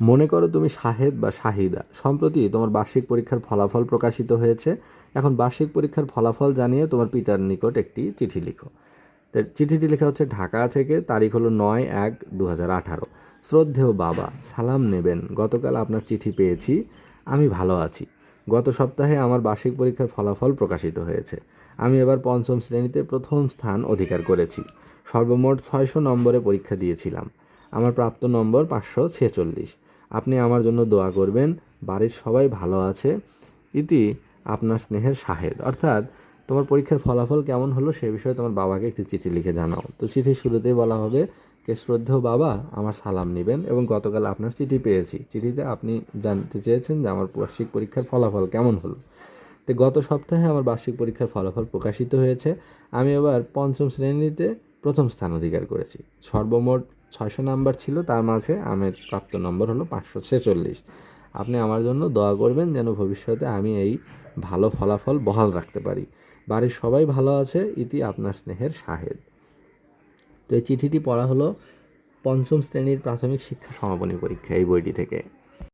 মনে করো তুমি শাহেদ বা শাহিদা, সম্প্রতি তোমার বার্ষিক পরীক্ষার ফলাফল প্রকাশিত হয়েছে। এখন বার্ষিক পরীক্ষার ফলাফল জানিয়ে তোমার পিতার নিকট একটি চিঠি লিখো। চিঠিটি লেখা হচ্ছে, ঢাকা থেকে তারিখ হলো নয় এক দু হাজার আঠারো। শ্রদ্ধেয় বাবা, সালাম নেবেন। গতকাল আপনার চিঠি পেয়েছি। আমি ভালো আছি। গত সপ্তাহে আমার বার্ষিক পরীক্ষার ফলাফল প্রকাশিত হয়েছে। আমি এবার পঞ্চম শ্রেণীতে প্রথম স্থান অধিকার করেছি। সর্বমোট ছয়শো নম্বরে পরীক্ষা দিয়েছিলাম। আমার প্রাপ্ত নম্বর পাঁচশো ছেচল্লিশ। আপনি আমার জন্য দোয়া করবেন। বাড়ির সবাই ভালো আছে। ইতি আপনার স্নেহের শাহেদ অর্থাৎ তোমার পরীক্ষার ফলাফল কেমন হলো সে বিষয়ে তোমার বাবাকে একটি চিঠি লিখে জানাও। তো চিঠির শুরুতেই বলা হবে, কে শ্রদ্ধেয় বাবা, আমার সালাম নেবেন। এবং গতকাল আপনার চিঠি পেয়েছি। চিঠিতে আপনি জানতে চেয়েছেন যে আমার বার্ষিক পরীক্ষার ফলাফল কেমন হলো। তো গত সপ্তাহে আমার বার্ষিক পরীক্ষার ফলাফল প্রকাশিত হয়েছে। আমি এবার পঞ্চম শ্রেণীতে প্রথম স্থান অধিকার করেছি। সর্বমোট ছয়শো নাম্বার ছিল, তার মাঝে আমের প্রাপ্ত নম্বর হলো পাঁচশো ছেচল্লিশ। আপনি আমার জন্য দোয়া করবেন যেন ভবিষ্যতে আমি এই ভালো ফলাফল বহাল রাখতে পারি। বাড়ির সবাই ভালো আছে, ইতি আপনার স্নেহের শাহেদ। তো এই চিঠিটি পড়া হলো পঞ্চম শ্রেণির প্রাথমিক শিক্ষা সমাপনী পরীক্ষা এই বইটি থেকে।